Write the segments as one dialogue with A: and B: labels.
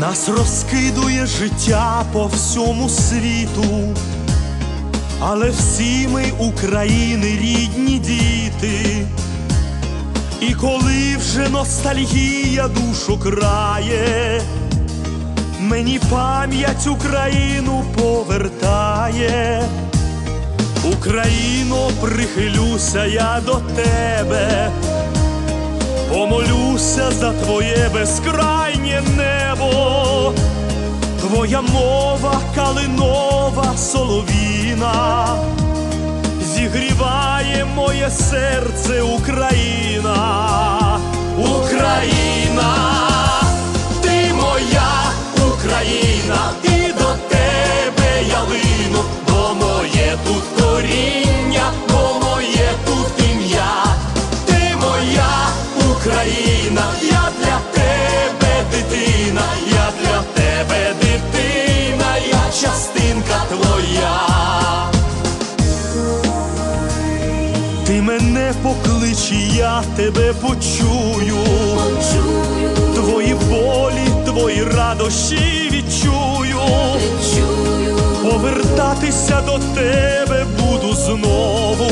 A: Нас розкидує життя по всьому світу, але всі ми України рідні діти. І коли вже ностальгія душу крає, мені пам'ять Україну повертає. Україно, прихилюся я до тебе, помолюся за твоє безкрайнє небо, твоя мова калинова соловіна, зігріває моє серце Україна, Україна, ти моя Україна, і до тебе я лину, бо моє тут коріння, бо моє тут ім'я, ти моя Україна, я для тебе поклич, і я тебе почую.
B: почую.
A: Твої болі, твої радощі відчую.
B: відчую,
A: Повертатися до тебе буду знову,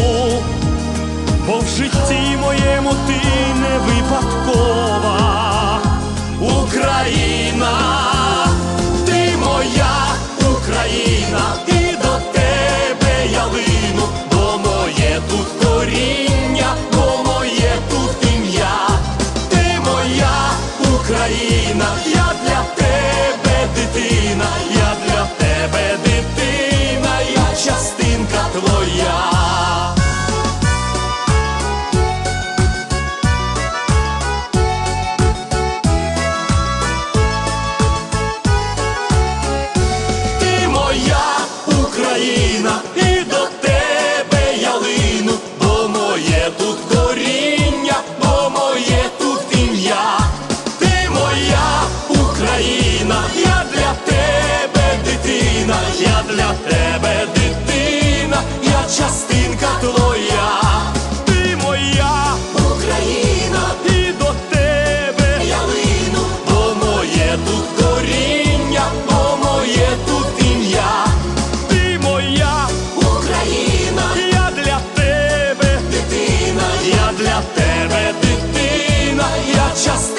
A: я для тебе дитина, я часто.